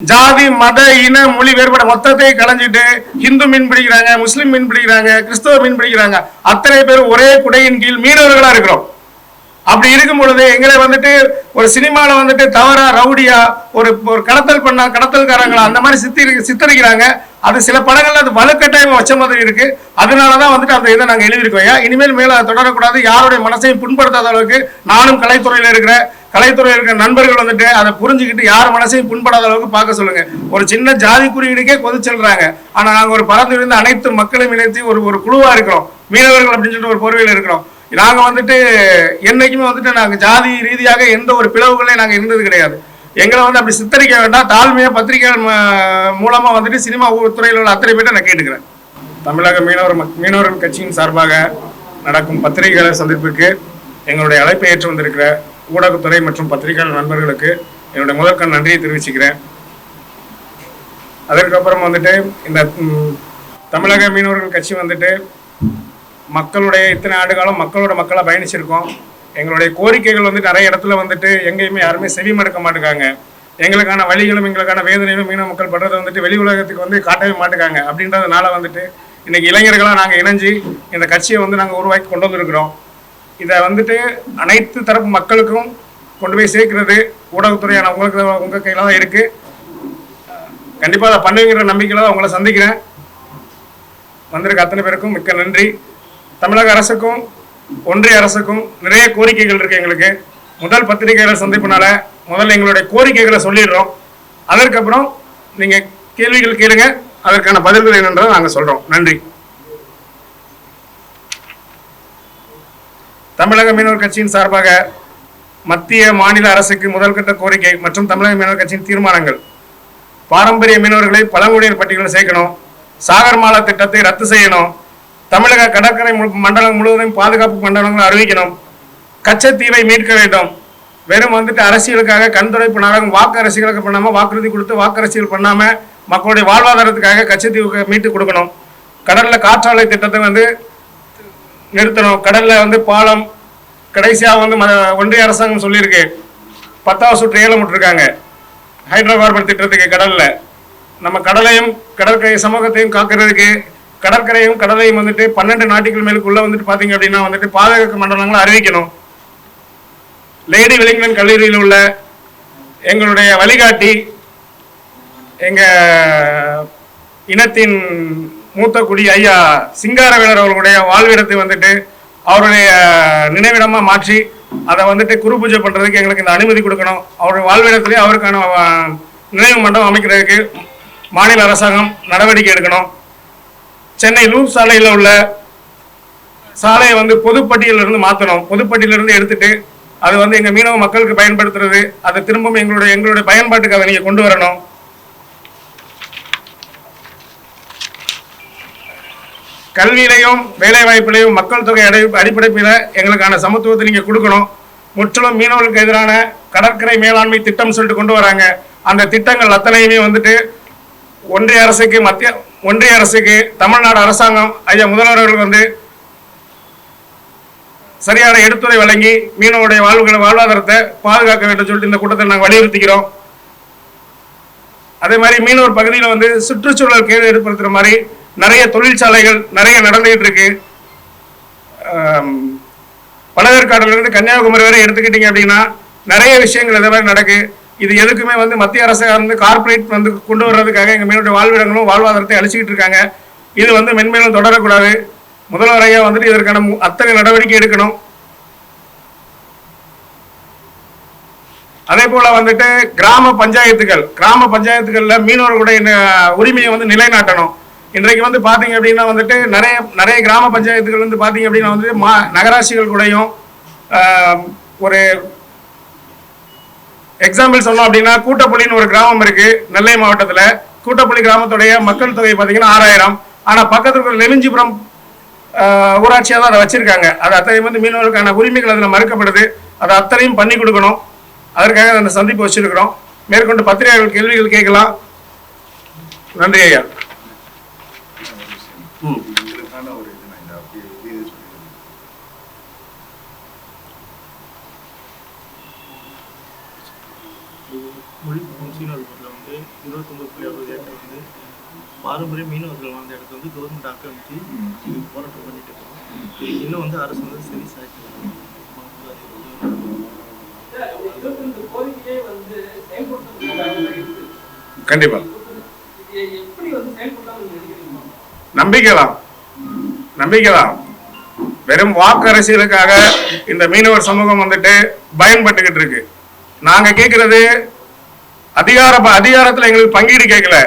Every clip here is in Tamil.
ஜாதி மத இன மொழி வேறுபாடு மொத்தத்தை கலைஞ்சிட்டு இந்து மீன் பிடிக்கிறாங்க முஸ்லிம் மீன் பிடிக்கிறாங்க கிறிஸ்தவ மீன் பிடிக்கிறாங்க. அத்தனை பேர் ஒரே குடையின் கீழ் மீனவர்களா இருக்கிறோம். அப்படி இருக்கும் பொழுது எங்களை வந்துட்டு ஒரு சினிமால வந்துட்டு தவறா ரவுடியா ஒரு ஒரு கடத்தல் பண்ணா கடத்தல்காரங்களா அந்த மாதிரி சித்தி சித்தரிக்கிறாங்க. அது சில படங்கள்ல அது வலுக்கட்டாயமா வச்ச மாதிரி இருக்கு. அதனாலதான் வந்துட்டு அந்த இதை நாங்க எழுதியிருக்கோம். ஐயா இனிமேல் மேல அதை தொடரக்கூடாது. யாருடைய மனசையும் புண்படுத்தாத அளவுக்கு நானும் கலைத்துறையில இருக்கிற கலைத்துறையில் இருக்கிற நண்பர்கள் வந்துட்டு அதை புரிஞ்சுக்கிட்டு யார் மனசையும் புண்படாத அளவுக்கு பார்க்க சொல்லுங்க. ஒரு சின்ன ஜாதி குறியீடுக்கே கொதிச்சல்றாங்க ஆனா நாங்க ஒரு பறந்து விழுந்த அனைத்து மக்களையும் இணைத்து ஒரு ஒரு குழுவா இருக்கிறோம். மீனவர்கள் அப்படின்னு சொல்லிட்டு ஒரு பொறுவையில் இருக்கிறோம். நாங்க வந்துட்டு என்னைக்குமே வந்துட்டு நாங்க ஜாதி ரீதியாக எந்த ஒரு பிளவுகளையும் நாங்க இருந்தது கிடையாது. எங்களை வந்து அப்படி சித்தரிக்க வேண்டாம். தாழ்மையா பத்திரிகைகள் மூலமாக மூலமா வந்துட்டு சினிமா துறையில் உள்ள அத்தனை பேர்ட்ட நான் கேட்டுக்கிறேன். தமிழக மீனவர் மக்- மீனவர்கள் கட்சியின் சார்பாக நடக்கும் பத்திரிகையாளர் சந்திப்பிற்கு எங்களுடைய அழைப்பை ஏற்று வந்திருக்கிற ஊடகத்துறை மற்றும் பத்திரிகையாளர் நண்பர்களுக்கு என்னுடைய முதற்கண் நன்றியை தெரிவிச்சுக்கிறேன். அதற்கப்புறம் வந்துட்டு இந்த தமிழக மீனவர்கள் கட்சி வந்துட்டு மக்களுடைய இத்தனை ஆண்டு காலம் மக்களோட மக்களாக பயணிச்சிருக்கோம். எங்களுடைய கோரிக்கைகள் வந்து நிறைய இடத்துல வந்துட்டு எங்கேயுமே யாருமே செவி மடுக்க மாட்டுக்காங்க. எங்களுக்கான வழிகளும் எங்களுக்கான வேதனைகளும் மீனவ மக்கள் படுறதை வந்துட்டு வெளி உலகத்துக்கு வந்து காட்டவே மாட்டுக்காங்க. அப்படின்றதுனால வந்துட்டு இன்னைக்கு இளைஞர்களாக நாங்கள் இணைஞ்சு இந்த கட்சியை வந்து நாங்கள் உருவாக்கி கொண்டு வந்திருக்கிறோம். இதை வந்துட்டு அனைத்து தரப்பு மக்களுக்கும் கொண்டு போய் சேர்க்கிறது ஊடகத்துறையான உங்களுக்கு உங்கள் கையில் தான் இருக்குது கண்டிப்பாக அதை பண்ணுவீங்கிற நம்பிக்கையில் தான் உங்களை சந்திக்கிறேன். வந்திருக்க அத்தனை பேருக்கும் மிக்க நன்றி. தமிழக அரசுக்கும் ஒன்றிய அரசுக்கும் நிறைய கோரிக்கைகள் இருக்கு எங்களுக்கு. முதல் பத்திரிகையாளர் சந்திப்புனால முதல்ல எங்களுடைய கோரிக்கைகளை சொல்லிடுறோம். அதற்கப்புறம் நீங்க கேள்விகள் கேளுங்க. அதற்கான பதில்கள் என்னன்றதை நாங்க சொல்றோம். நன்றி. தமிழக மீனவர் கட்சியின் சார்பாக மத்திய மாநில அரசுக்கு முதல்கட்ட கோரிக்கை மற்றும் தமிழக மீனவர் கட்சியின் தீர்மானங்கள். பாரம்பரிய மீனவர்களை பழங்குடியினர் பட்டியலில் சேர்க்கணும். சாகர்மாலா திட்டத்தை ரத்து செய்யணும். தமிழக கடற்கரை மண்டலம் முழுவதும் பாதுகாப்பு மண்டலங்கள் அறிவிக்கணும். கச்சத்தீவை மீட்க வேண்டும். வெறும் வந்துட்டு அரசியலுக்காக கண்துடைப்பு நாடகம் வாக்கு அரசியலுக்கு பண்ணாமல் வாக்குறுதி கொடுத்து வாக்கு அரசியல் பண்ணாமல் மக்களுடைய வாழ்வாதாரத்துக்காக கச்சத்தீவுக்கு மீட்டு கொடுக்கணும். கடலில் காற்றாலை திட்டத்தை வந்து நிறுத்தணும். கடலில் வந்து பாலம் கடைசியாக வந்து ம- ஒன்றிய அரசாங்கம் சொல்லியிருக்கு. பத்தாவது சுற்று ஏலம் விட்டுருக்காங்க. ஹைட்ரோ கார்பன் திட்டத்துக்கு கடலில். நம்ம கடலையும் கடற்கரை சமூகத்தையும் காக்கிறதுக்கு கடற்கரையும் கடலையும் வந்துட்டு பன்னெண்டு நாட்டுகள் மேலுக்குள்ள வந்துட்டு பாத்தீங்க அப்படின்னா வந்துட்டு பாதுகாப்பு மண்டலங்களை அறிவிக்கணும். லேடி வெலிங்டன் கல்லூரியில் உள்ள எங்களுடைய வழிகாட்டி எங்க இனத்தின் மூத்த குடி ஐயா சிங்காரவேலர் அவர்களுடைய வாழ்விடத்தை வந்துட்டு அவருடைய நினைவிடமா மாற்றி அதை வந்துட்டு குரு பூஜை பண்றதுக்கு எங்களுக்கு இந்த அனுமதி கொடுக்கணும். அவருடைய வாழ்விடத்திலே அவருக்கான நினைவு மண்டபம் அமைக்கிறதுக்கு மாநில அரசாங்கம் நடவடிக்கை எடுக்கணும். சென்னை லூர் சாலையில் உள்ள சாலையை வந்து பொதுப்பட்டியிலிருந்து மாற்றணும் பொதுப்பட்டியிலிருந்து எடுத்துட்டு அது வந்து எங்கள் மீனவ மக்களுக்கு பயன்படுத்துறது அதை திரும்பவும் எங்களுடைய எங்களுடைய பயன்பாட்டுக்கு அதை நீங்கள் கொண்டு வரணும். கல்வியிலையும் வேலை வாய்ப்பிலையும் மக்கள் தொகை அடை அடிப்படையில் எங்களுக்கான சமத்துவத்தை நீங்கள் கொடுக்கணும். முற்றிலும் மீனவர்களுக்கு எதிரான கடற்கரை மேலாண்மை திட்டம் சொல்லிட்டு கொண்டு வராங்க. அந்த திட்டங்கள் அத்தனையுமே வந்துட்டு ஒன்றிய அரசுக்கு மத்திய ஒன்றிய அரசுக்கு தமிழ்நாடு அரசாங்கம் ஐயா முதல்வர்கள் வந்து சரியான எடுத்துரை வழங்கி மீனவருடைய வாழ்வுகளை வாழ்வாதாரத்தை பாதுகாக்க வேண்டும் சொல்லிட்டு இந்த கூட்டத்தை நாங்கள் வலியுறுத்திக்கிறோம். அதே மாதிரி மீனவர் பகுதியில் வந்து சுற்றுச்சூழல் கேடு ஏற்படுத்துகிற மாதிரி நிறைய தொழிற்சாலைகள் நிறைய நடந்துகிட்டு இருக்கு. பழவேற்காடுலேருந்து கன்னியாகுமரி வரை எடுத்துக்கிட்டீங்க அப்படின்னா நிறைய விஷயங்கள் இதை மாதிரி நடக்கு. இது எதுக்குமே வந்து மத்திய அரசு வந்து கார்ப்பரேட் வந்து கொண்டு வர்றதுக்காக எங்க மீனுடைய வாழ்விடங்களும் வாழ்வாதாரத்தை அழிச்சிக்கிட்டு இருக்காங்க. இது வந்து மென்மேலும் தொடரக்கூடாது. முதல்வர் ஐயா வந்துட்டு இதற்கான மு- அத்தனை நடவடிக்கை எடுக்கணும். அதே போல வந்துட்டு கிராம பஞ்சாயத்துகள் கிராம பஞ்சாயத்துகள்ல மீனவர்களுடைய உரிமையை வந்து நிலைநாட்டணும். இன்றைக்கு வந்து பாத்தீங்க அப்படின்னா வந்துட்டு நிறைய நிறைய கிராம பஞ்சாயத்துகள் வந்து பாத்தீங்க அப்படின்னா வந்து மா நகராட்சிகள் கூடயும் ஒரு எக்ஸாம்பிள் சொன்னோம் அப்படின்னா கூட்டப்புலின்னு ஒரு கிராமம் இருக்கு நெல்லை மாவட்டத்துல. கூட்டப்புலி கிராமத்துடைய மக்கள் தொகை பாத்தீங்கன்னா ஆறாயிரம். ஆனா பக்கத்துல இருக்கிற லெவிஞ்சிபுரம் ஊராட்சியாக தான் அதை வச்சிருக்காங்க. அது அத்தனையும் வந்து மீனவர்களுக்கான உரிமைகள் அதில் மறுக்கப்படுது. அதை அத்தனையும் பண்ணி கொடுக்கணும். அதற்காக அந்த சந்திப்பு வச்சிருக்கிறோம். மேற்கொண்டு பத்திரிகைகள் கேள்விகள் கேட்கலாம். நன்றி ஐயா. ம். எங்களுக்கான ஒரு இது வந்து இருபத்தொம்பது புள்ளி அறுபது ஏக்கர் வந்து பாரம்பரிய மீனவர்கள் வாழ்ந்த இடத்த வந்து கவர்மெண்ட் ஆக்கிரமிச்சு போராட்டம் பண்ணிட்டு இருக்கோம். இன்னும் வந்து அரசு வந்து சரி சாய்க்கல. கண்டிப்பா. எப்படி வந்து வெறும் வாக்கு அரசியலுக்காக இந்த மீனவர் சமூகம் வந்துட்டு பயன்பட்டுக்கிட்டு இருக்கு. நாங்க கேட்கறது அதிகார அதிகாரத்துல எங்களுக்கு பங்கீடு கேட்கல.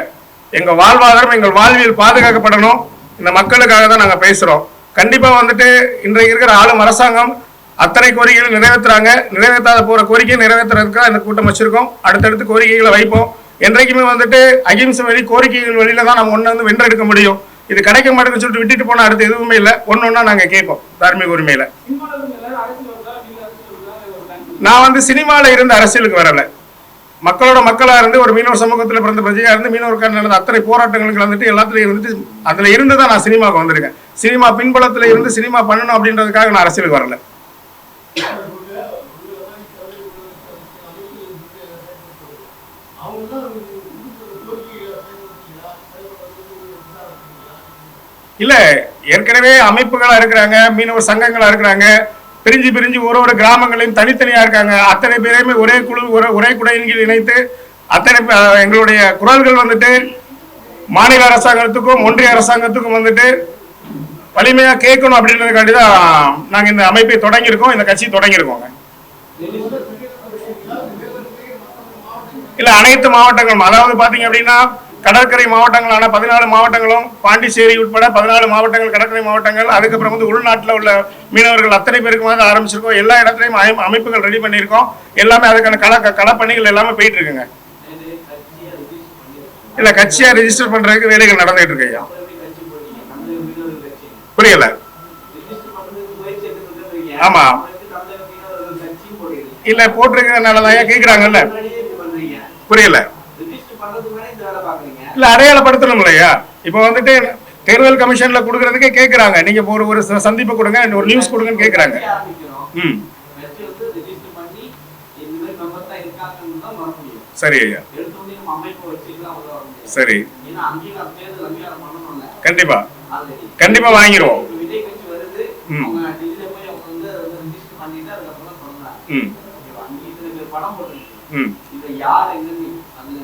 எங்க வாழ்வாதாரம் எங்கள் வாழ்வியல் பாதுகாக்கப்படணும். இந்த மக்களுக்காக தான் நாங்க பேசுறோம். கண்டிப்பா வந்துட்டு இன்றைக்கு இருக்கிற ஆளும் அரசாங்கம் அத்தனை கோரிக்கைகளை நிறைவேற்றுறாங்க நிறைவேற்றாத போற கோரிக்கையை நிறைவேற்றுறதுக்காக இந்த கூட்டம் வச்சிருக்கோம். அடுத்தடுத்து கோரிக்கைகளை வைப்போம். என்றைக்குமே வந்துட்டு அகிம்சை வழி கோரிக்கைகள் வழியில தான் நம்ம ஒண்ணு வந்து வென்றெடுக்க முடியும். இது கிடைக்க மாட்டேங்குன்னு சொல்லிட்டு விட்டுட்டு போனா அடுத்து எதுவுமே இல்லை. ஒன்னு ஒண்ணா நாங்க கேட்போம் தார்மீக உரிமையில. சினிமாவில் நான் வந்து சினிமால இருந்து அரசியலுக்கு வரல. மக்களோட மக்களா இருந்து ஒரு மீனவர் சமூகத்துல பிறந்த பிரஜையா இருந்து மீனவருக்கான நடந்த அத்தனை போராட்டங்களும் கலந்துட்டு எல்லாத்துலயும் இருந்துட்டு அதுல இருந்து தான் நான் சினிமாவுக்கு வந்திருக்கேன். சினிமா பின்புலத்துல இருந்து சினிமா பண்ணணும் அப்படின்றதுக்காக நான் அரசியலுக்கு வரல. இல்ல ஏற்கனவே அமைப்புகளா இருக்கிறாங்க மீனவர் சங்கங்களா இருக்கிறாங்க பிரிஞ்சு பிரிஞ்சு ஒரு ஒரு கிராமங்களையும் தனித்தனியா இருக்காங்க. அத்தனை பேரையுமே ஒரே குழு ஒரே ஒரே குடையின் கீழ் இணைத்து அத்தனை பே- எங்களுடைய குரல்கள் வந்துட்டு மாநில அரசாங்கத்துக்கும் ஒன்றிய அரசாங்கத்துக்கும் வந்துட்டு வலிமையா கேட்கணும் அப்படின்றதுக்காண்டி தான் நாங்க இந்த அமைப்பை தொடங்கியிருக்கோம். இந்த கட்சி தொடங்கியிருக்கோங்க. இல்ல அனைத்து மாவட்டங்களும். அதாவது பாத்தீங்க அப்படின்னா கடற்கரை மாவட்டங்களான பதினாலு மாவட்டங்களும் பாண்டிச்சேரி உட்பட பதினாலு மாவட்டங்கள் கடற்கரை மாவட்டங்கள் அதுக்கப்புறம் வந்து உள்நாட்டில் உள்ள மீனவர்கள் அத்தனை பேருக்குமாவது ஆரம்பிச்சிருக்கோம். எல்லா இடத்துலையும் அமை- அமைப்புகள் ரெடி பண்ணியிருக்கோம். எல்லாமே அதுக்கான கல களப்பணிகள் எல்லாமே போயிட்டு இருக்குங்க இல்லை கட்சியாக ரிஜிஸ்டர் பண்ணுறதுக்கு வேலைகள் நடந்துகிட்டு இருக்கு ஐயா புரியல. ஆமாம் இல்லை போட்டிருக்கிறதுனால தான் கேட்குறாங்கல்ல புரியல. இல்ல அடையாளப்படுத்தணும் இல்லையா இப்போ வந்துட்டு தேர்தல் கமிஷன்ல கொடுக்கறதுக்கே கேக்குறாங்க. நீங்க ஒரு ஒரு சந்திப்பு கொடுங்க ஒரு நியூஸ் கொடுங்கன்னு கேக்குறாங்க. ம். சரி ஐயா. சரி. கண்டிப்பா. கண்டிப்பா வாங்கிருவோம் ம். ம். ம். யார் என்னன்னு அதுல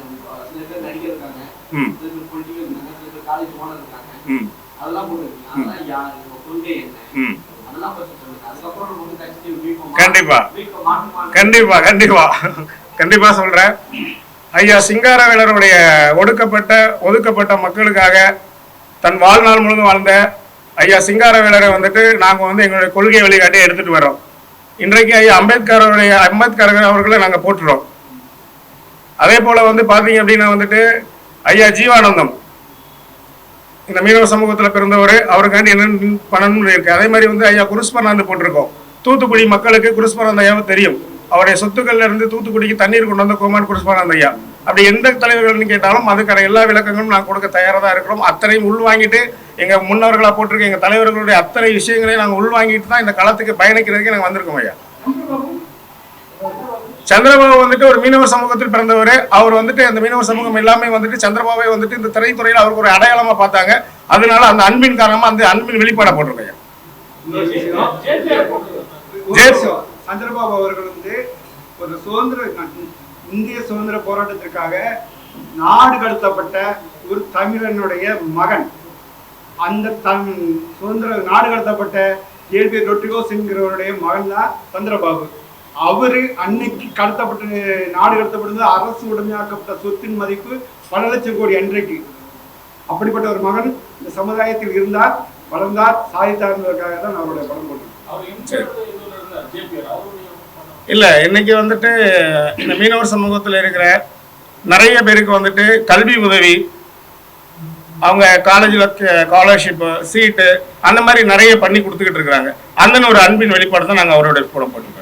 சில பேர் நடிகர் இருக்காங்க. ம். சில பேர் பொலிட்டிக்கல் இருக்காங்க சில பேர் காலேஜ் ஓனர் இருக்காங்க. ம். அதெல்லாம் போட்டுருக்கீங்க. அதெல்லாம் யார்? உங்க கொள்கை என்ன? ம். அதெல்லாம் பத்தி சொல்லுங்க. அதுக்கப்புறம் நம்ம வந்து கட்சி வீக்கம் கண்டிப்பா. கண்டிப்பா கண்டிப்பா. கண்டிப்பா சொல்றேன். ஐயா சிங்காரவேலருடைய ஒடுக்கப்பட்ட ஒதுக்கப்பட்ட மக்களுக்காக தன் வாழ்நாள் முழுவதும் வாழ்ந்த ஐயா சிங்காரவேலரை வந்துட்டு நாங்க வந்து எங்களுடைய கொள்கை வழிகாட்டி எடுத்துட்டு வரோம். இன்றைக்கு ஐயா அம்பேத்கருடைய அம்பேத்கர் அவர்களை நாங்க போற்றுறோம். அதே போல வந்து பாத்தீங்க அப்படின்னா வந்துட்டு ஐயா ஜீவானந்தம். இந்த மீனவ சமூகத்துல பிறந்தவர். அவருக்காண்டி என்னென்ன பண்ணணும்னு இருக்கு. அதே மாதிரி வந்து ஐயா குருஸ்பர்ணாந்து போட்டிருக்கோம். தூத்துக்குடி மக்களுக்கு குருஸ்பர்ணாந்த ஐயாவை தெரியும். அவருடைய சொத்துக்கள்ல இருந்து தூத்துக்குடிக்கு தண்ணீர் கொண்டு வந்த கோமான் குருஸ்பர்ணாந்த ஐயா. அப்படி எந்த தலைவர்கள்னு கேட்டாலும் அதுக்கான எல்லா விளக்கங்களும் நான் கொடுக்க தயாராக தான் இருக்கிறோம். அத்தனையும் உள்வாங்கிட்டு எங்க முன்னவர்களா போட்டிருக்க எங்க தலைவர்களுடைய அத்தனை விஷயங்களையும் நாங்கள் உள்வாங்கிட்டு தான் இந்த களத்துக்கு பயணிக்கிறதுக்கு நாங்கள் வந்திருக்கோம் ஐயா. சந்திரபாபு வந்துட்டு ஒரு மீனவர் சமூகத்தில் பிறந்தவர். அவர் வந்துட்டு அந்த மீனவர் சமூகம் எல்லாமே வந்துட்டு சந்திரபாபை வந்துட்டு இந்த திரைத்துறையில் அவருக்கு ஒரு அடையாளமா பார்த்தாங்க. அதனால அந்த அன்பின் காரணமா அந்த அன்பின் வெளிப்பாட போட்டிருக்கேன் சந்திரபாபு அவர்கள் வந்து ஒரு சுதந்திர இந்திய சுதந்திர போராட்டத்திற்காக நாடு கடத்தப்பட்ட ஒரு தமிழனுடைய மகன். அந்த தன் சுதந்திர நாடு கடத்தப்பட்ட ஏபி ரொட்ரிகோஸ் என்கிறவருடைய மகன் தான் சந்திரபாபு. அவரு அன்னைக்கு கடத்தப்பட்ட நாடு கடத்தப்பட்டது அரசு உடைமையாக்கப்பட்ட சொத்தின் மதிப்பு பல லட்சம் கோடி அன்றைக்கு. அப்படிப்பட்ட ஒரு மகன் இந்த சமுதாயத்தில் இருந்தார் வளர்ந்தார் சாதித்தார் என்பதற்காக தான் அவருடைய படம் போட்டோம். இல்ல இன்னைக்கு வந்துட்டு இந்த மீனவர் சமூகத்தில் இருக்கிற நிறைய பேருக்கு வந்துட்டு கல்வி உதவி அவங்க காலேஜில் ஸ்காலர்ஷிப் சீட்டு அந்த மாதிரி நிறைய பண்ணி கொடுத்துக்கிட்டு இருக்கிறாங்க. அந்த ஒரு அன்பின் வெளிப்பாடு தான் நாங்கள் அவரோட படம் போட்டுருக்கோம்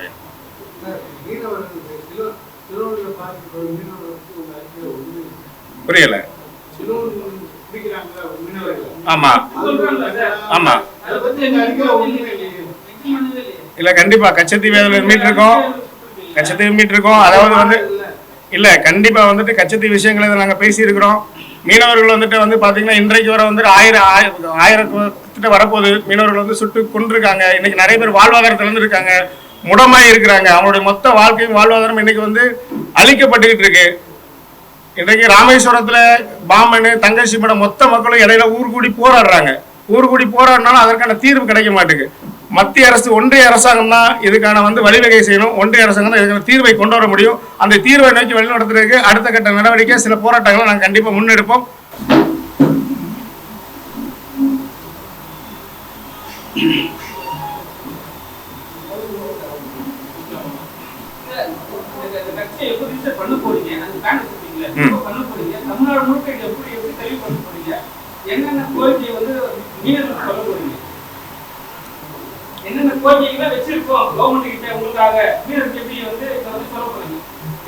புரியல. ஆமா. ஆமா. இல்ல கண்டிப்பா. கச்சத்தீவு மீட்டு இருக்கோம். கச்சத்தீவு மீட்டு இருக்கோம். அதாவது வந்து இல்ல கண்டிப்பா வந்துட்டு கச்சத்தீவு விஷயங்களை இதை நாங்க பேசியிருக்கிறோம். மீனவர்கள் வந்துட்டு வந்து பாத்தீங்கன்னா இன்றைக்கு வர வந்து ஆயிரம் ஆயிரம் ஆயிரத்திட்ட வரப்போகுது. மீனவர்கள் வந்து சுட்டு கொண்டிருக்காங்க இன்னைக்கு நிறைய பேர் வாழ்வாதாரத்துல இருந்து இருக்காங்க. முடமாய் இருக்கிறாங்க. அவங்களுடைய மொத்த வாழ்க்கையும் வாழ்வாதாரம் இன்னைக்கு வந்து அழிக்கப்பட்டுக்கிட்டு இருக்கு. இன்றைக்கு ராமேஸ்வரத்துல பாமனு தங்கச்சி படம் மொத்த மக்களும் இடையில ஊர் கூடி போராடுறாங்க. ஊர் கூடி போராடினாலும் அதற்கான தீர்வு கிடைக்க மாட்டேங்குது. மத்திய அரசு ஒன்றிய அரசாங்கம் தான் இதுக்கான வந்து வழிவகை செய்யணும். ஒன்றிய அரசாங்கம் தான் இதுக்கான தீர்வை கொண்டு வர முடியும். அந்த தீர்வை நோக்கி வழிநடத்துறதுக்கு அடுத்த கட்ட நடவடிக்கை சில போராட்டங்களை நாங்கள் கண்டிப்பாக முன்னெடுப்போம்.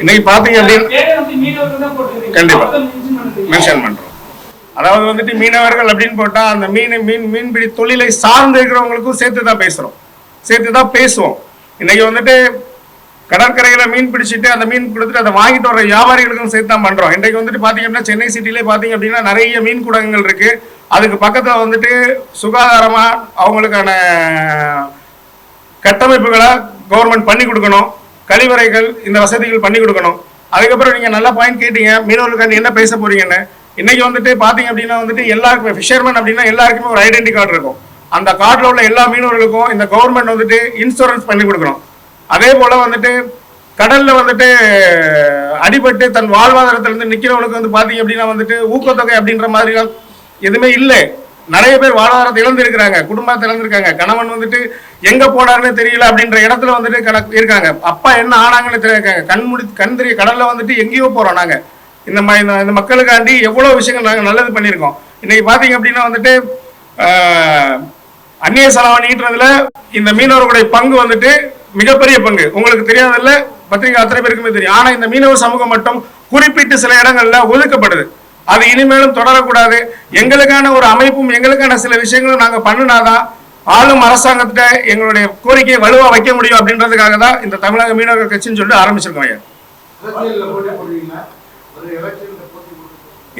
இன்னைக்கு பாத்தீங்க அப்படின்னு கண்டிப்பா. மென்ஷன் பண்றோம். அதாவது வந்துட்டு மீனவர்கள் அப்படின்னு போட்டா அந்த மீன் மீன் மீன்பிடி தொழிலை சார்ந்து இருக்கிறவங்களுக்கும் சேர்த்து தான் பேசுறோம். சேர்த்து தான் பேசுவோம். இன்னைக்கு வந்துட்டு கடற்கரையில மீன் பிடிச்சிட்டு அந்த மீன் கொடுத்துட்டு அதை வாங்கிட்டு வர வியாபாரிகளுக்கும் சேர்த்து தான் பண்றோம். இன்றைக்கு வந்துட்டு பாத்தீங்க அப்படின்னா சென்னை சிட்டிலே பாத்தீங்க அப்படின்னா நிறைய மீன் கூடங்கள் இருக்கு. அதுக்கு பக்கத்துல வந்துட்டு சுகாதாரமா அவங்களுக்கான கட்டமைப்புகளை கவர்மெண்ட் பண்ணி கொடுக்கணும். கழிவறைகள் இந்த வசதிகள் பண்ணி கொடுக்கணும். அதுக்கப்புறம் நீங்க நல்ல பாயிண்ட் கேட்டீங்க. மீனவர்களுக்காண்டி என்ன பேச போறீங்கன்னு. இன்னைக்கு வந்துட்டு பாத்தீங்க அப்படின்னா வந்துட்டு எல்லாருக்குமே ஃபிஷர்மேன் அப்படின்னா எல்லாருக்குமே ஒரு ஐடென்டி கார்டு இருக்கும். அந்த கார்டில் உள்ள எல்லா மீனவர்களுக்கும் இந்த கவர்மெண்ட் வந்துட்டு இன்சூரன்ஸ் பண்ணி கொடுக்கணும். அதே போல வந்துட்டு கடல்ல வந்துட்டு அடிபட்டு தன் வாழ்வாதாரத்திலிருந்து நிக்கிறவனுக்கு வந்து பாத்தீங்க அப்படின்னா வந்துட்டு ஊக்கத்தொகை அப்படின்ற மாதிரி எதுவுமே இல்லை. நிறைய பேர் வாழ்வாதாரத்தை இழந்திருக்கிறாங்க குடும்பத்தை இழந்திருக்காங்க. கணவன் வந்துட்டு எங்க போனாருன்னு தெரியல அப்படின்ற இடத்துல வந்துட்டு கணக்கு இருக்காங்க. அப்பா என்ன ஆனாங்கன்னு தெரியாங்க கண் முடி கண் தெரிய கடல்ல வந்துட்டு எங்கேயோ போறோம் நாங்க. இந்த மாதிரி இந்த- மக்களுக்காண்டி எவ்வளவு விஷயங்கள் நாங்க நல்லது பண்ணியிருக்கோம். இன்னைக்கு பாத்தீங்க அப்படின்னா வந்துட்டு அந்நிய செலவணி இந்த மீனவர்களுடைய பங்கு வந்துட்டு மிகப்பெரிய பங்கு. உங்களுக்கு தெரியாதல்ல பத்திரிகை அத்தனை பேருக்குமே தெரியும். ஆனா இந்த மீனவ சமூகம் மட்டும் குறிப்பிட்டு சில இடங்கள்ல ஒதுக்கப்படுது. அது இனிமேலும் தொடரக்கூடாது. எங்களுக்கான ஒரு அமைப்பும் எங்களுக்கான சில விஷயங்களும் நாங்க பண்ணினாதான் ஆளும் அரசாங்கத்திட்ட எங்களுடைய கோரிக்கையை வலுவா வைக்க முடியும் அப்படின்றதுக்காக தான் இந்த தமிழக மீனவர்கள் கட்சின்னு சொல்லிட்டு ஆரம்பிச்சிருக்கோம் ஐயா.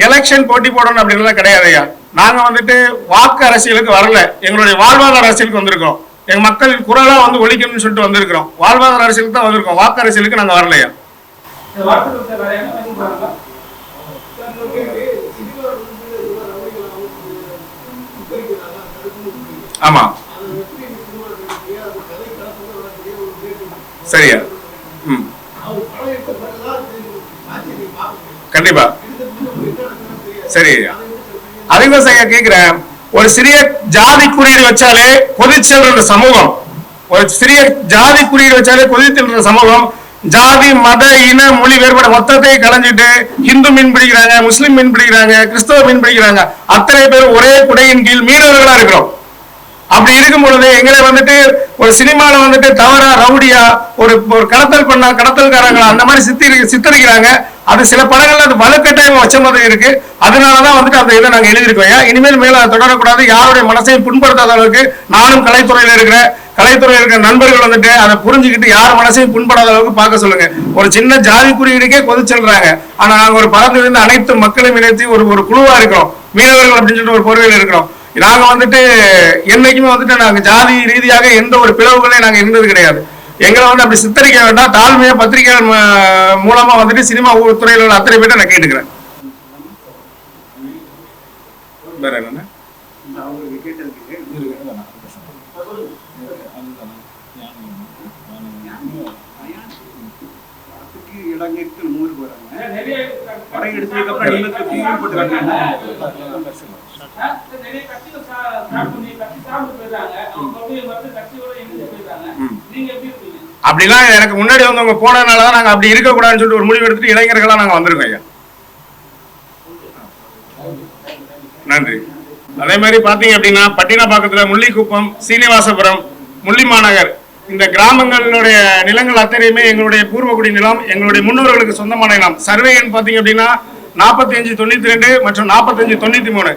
எலெக்ஷன் போட்டி போடணும் அப்படின்லாம் கிடையாது ஐயா. நாங்க வந்துட்டு வாக்கு அரசியலுக்கு வரல. எங்களுடைய வாழ்வாதார அரசியலுக்கு வந்திருக்கோம். எங்க மக்களின் குரலா வந்து ஒழிக்கணும்னு சொல்லிட்டு வந்திருக்கிறோம். வாழ்வாதார அரசியலுக்கு தான் வந்திருக்கோம். வாக்கு அரசியலுக்கு நாங்க வரலையா? ஆமா. சரியா? ம். கண்டிப்பா. சரி. ஐயா அதுதான் கேக்குறேன். ஒரு சிறிய ஜாதி குறியீடு வச்சாலே கொதிச்செல்ற சமூகம். ஒரு சிறிய ஜாதி குறியீடு வச்சாலே கொதிச்செல்ற சமூகம். ஜாதி மத இன மொழி வேறுபாடு மொத்தத்தை கலைஞ்சிட்டு ஹிந்து மீன் பிடிக்கிறாங்க முஸ்லீம் மீன் பிடிக்கிறாங்க கிறிஸ்தவ மீன் பிடிக்கிறாங்க. அத்தனை பேர் ஒரே குடையின் கீழ் மீனவர்களா இருக்கிறோம். அப்படி இருக்கும் பொழுது எங்களை வந்துட்டு ஒரு சினிமால வந்துட்டு தவறா ரவுடியா ஒரு ஒரு கடத்தல் பண்ணா கடத்தல்காரங்களா அந்த மாதிரி சித்தி சித்தரிக்கிறாங்க. அது சில படங்கள்ல அது வலுக்கட்டாயம் வச்ச மாதிரி இருக்கு. அதனாலதான் வந்துட்டு அந்த இதை நாங்க எழுதியிருக்கோம். ஏன்? இனிமேல் மேல அதை தொடரக்கூடாது. யாருடைய மனசையும் புண்படுத்தாத அளவுக்கு நானும் கலைத்துறையில இருக்கிற கலைத்துறையில் இருக்கிற நண்பர்கள் வந்துட்டு அதை புரிஞ்சுக்கிட்டு யார் மனசையும் புண்படாத அளவுக்கு பார்க்க சொல்லுங்க. ஒரு சின்ன ஜாதி குறியீடுக்கே கொதிச்செல்றாங்க ஆனா நாங்க ஒரு பறந்து இருந்து அனைத்து மக்களையும் இணைத்து ஒரு ஒரு குழுவா இருக்கிறோம். மீனவர்கள் அப்படின்னு சொல்லிட்டு ஒரு பொறுவையில் இருக்கிறோம். நாங்க வந்துட்டு என்னைக்குமே வந்துட்டு நாங்க ஜாதி ரீதியாக எந்த ஒரு பிளவுகளையும் நாங்க இருந்தது கிடையாது. எங்களை வந்து அப்படி சித்தரிக்க வேண்டாம். தாழ்மையா பத்திரிகைகள் மூலமா வந்துட்டு சினிமா ஊ- துறையில உள்ள அத்தனை பேர்ட்ட நான் கேட்டுக்கிறேன். வேற என்ன இந்த அவங்களுக்கு கேட்டதுக்கு எடுத்ததுக்கு அப்புறம் அப்படிலாம் எனக்கு முன்னாடி வந்தவங்க போனதுனால தான் நாங்க அப்படி இருக்கக்கூடாதுன்னு சொல்லிட்டு ஒரு முடிவு எடுத்துட்டு இளைஞர்களா நாங்க வந்திருக்கோம் ஐயா. நன்றி. அதே மாதிரி பாத்தீங்க அப்படின்னா பட்டினப்பாக்கத்துல முள்ளிக்குப்பம் சீனிவாசபுரம் முள்ளிமாநகர் இந்த கிராமங்களுடைய நிலங்கள் அத்தனையுமே எங்களுடைய பூர்வகுடி நிலம் எங்களுடைய முன்னோர்களுக்கு சொந்தமான நிலம். சர்வே எண் பாத்தீங்க அப்படின்னா நாற்பத்தி அஞ்சு தொண்ணூத்தி ரெண்டு மற்றும் நாற்பத்தஞ்சு தொண்ணூத்தி மூணு.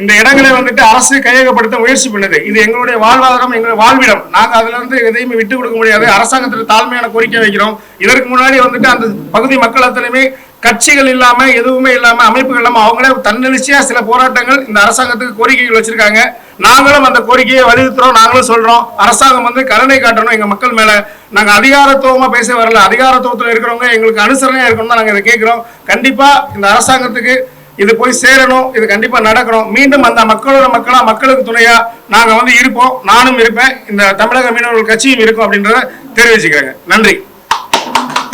இந்த இடங்களை வந்துட்டு அரசு கையகப்படுத்த முயற்சி பண்ணுது. இது எங்களுடைய வாழ்வாதாரம் எங்களுடைய வாழ்விடம். நாங்கள் அதுல இருந்து எதையுமே விட்டு கொடுக்க முடியாது. அரசாங்கத்துல தாழ்மையான கோரிக்கை வைக்கிறோம். இதற்கு முன்னாடி வந்துட்டு அந்த பகுதி மக்கள் அத்தனையுமே கட்சிகள் இல்லாம எதுவுமே இல்லாம அமைப்புகள் இல்லாம அவங்களே தன்னெழுச்சியா சில போராட்டங்கள் இந்த அரசாங்கத்துக்கு கோரிக்கைகள் வச்சிருக்காங்க. நாங்களும் அந்த கோரிக்கையை வலியுறுத்துறோம். நாங்களும் சொல்றோம். அரசாங்கம் வந்து கருணை காட்டணும். எங்க மக்கள் மேல நாங்க அதிகாரத்துவமா பேச வரல. அதிகாரத்துவத்துல இருக்கிறவங்க எங்களுக்கு அனுசரணையா இருக்கணும் தான் நாங்க இதை கேட்கிறோம். கண்டிப்பா இந்த அரசாங்கத்துக்கு இது போய் சேரணும் இது கண்டிப்பா நடக்கணும். மீண்டும் அந்த மக்களோட மக்களா மக்களுக்கு துணையா நாங்க வந்து இருப்போம். நானும் இருப்பேன். இந்த தமிழக மீனவர்கள் கட்சியும் இருக்கும் அப்படின்றத தெரிவிச்சுக்கிறேங்க. நன்றி.